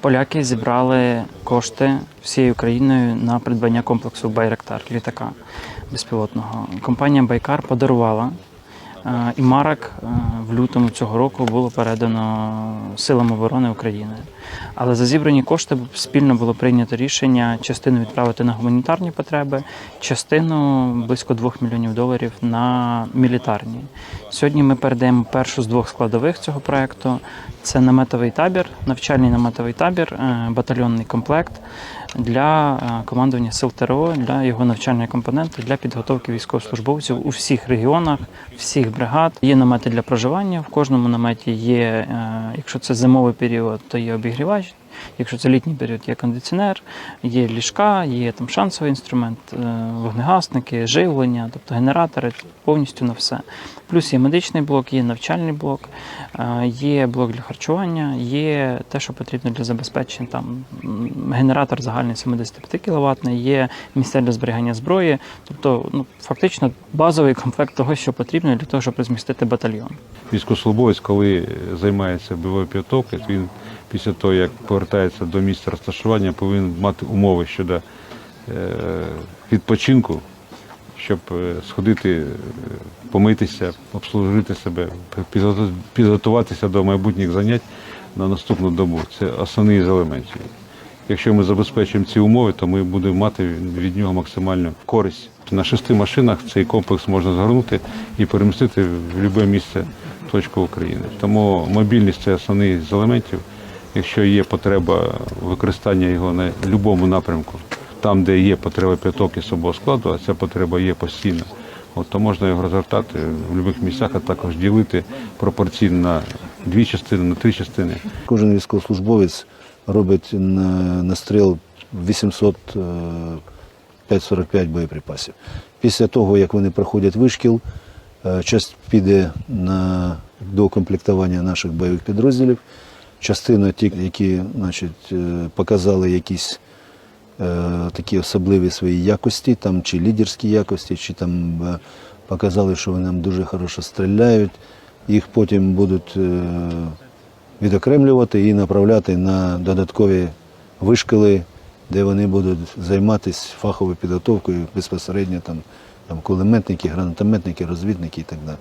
Поляки зібрали кошти всією країною на придбання комплексу Байрактар літака безпілотного. Компанія Байкар подарувала. Е, І Марак е, в лютому цього року було передано силам оборони України. Але за зібрані кошти спільно було прийнято рішення частину відправити на гуманітарні потреби, частину близько 2 мільйонів доларів на мілітарні. Сьогодні ми передаємо першу з двох складових цього проекту. Це наметовий табір, навчальний наметовий табір, е, батальйонний комплект для е, командування сил ТРО, для його навчальної компоненти, для підготовки військовослужбовців у всіх регіонах, всіх бригад. Є намети для проживання. В кожному наметі є, е, якщо це зимовий період, то є обігрівач. Якщо це літній період, є кондиціонер, є ліжка, є там шансовий інструмент, е, вогнегасники, живлення, тобто генератори, повністю на все. Плюс є медичний блок, є навчальний блок, е, є блок для харчування, є те, що потрібно для забезпечення. Там генератор загальний 75 кВт, є місця для зберігання зброї. Тобто, ну фактично базовий комплект того, що потрібно для того, щоб розмістити батальйон. Військовослужбовець, коли займається бойовою підготовкою, він після того, як повертається до місця розташування, повинен мати умови щодо е, відпочинку, щоб е, сходити, е, помитися, обслужити себе, підготуватися до майбутніх занять на наступну добу. Це основний з елементів. Якщо ми забезпечимо ці умови, то ми будемо мати від нього максимальну користь. На шести машинах цей комплекс можна згорнути і перемістити в будь-яке місце точку України. Тому мобільність це основний з елементів. Якщо є потреба використання його на будь-якому напрямку, там, де є потреба підготовки особового складу, а ця потреба є постійно, от, то можна його розгортати в будь-яких місцях, а також ділити пропорційно на дві частини, на три частини. Кожен військовослужбовець робить на, на стріл 800 е, 545 боєприпасів. Після того, як вони проходять вишкіл, е, часть піде на докомплектування наших бойових підрозділів. Частина ті, які значить, е, показали якісь е, такі особливі свої якості, там, чи лідерські якості, чи там е, показали, що вони нам дуже хорошо стріляють. Їх потім будуть е, відокремлювати і направляти на додаткові вишколи, де вони будуть займатися фаховою підготовкою безпосередньо там, там кулеметники, гранатометники, розвідники і так далі.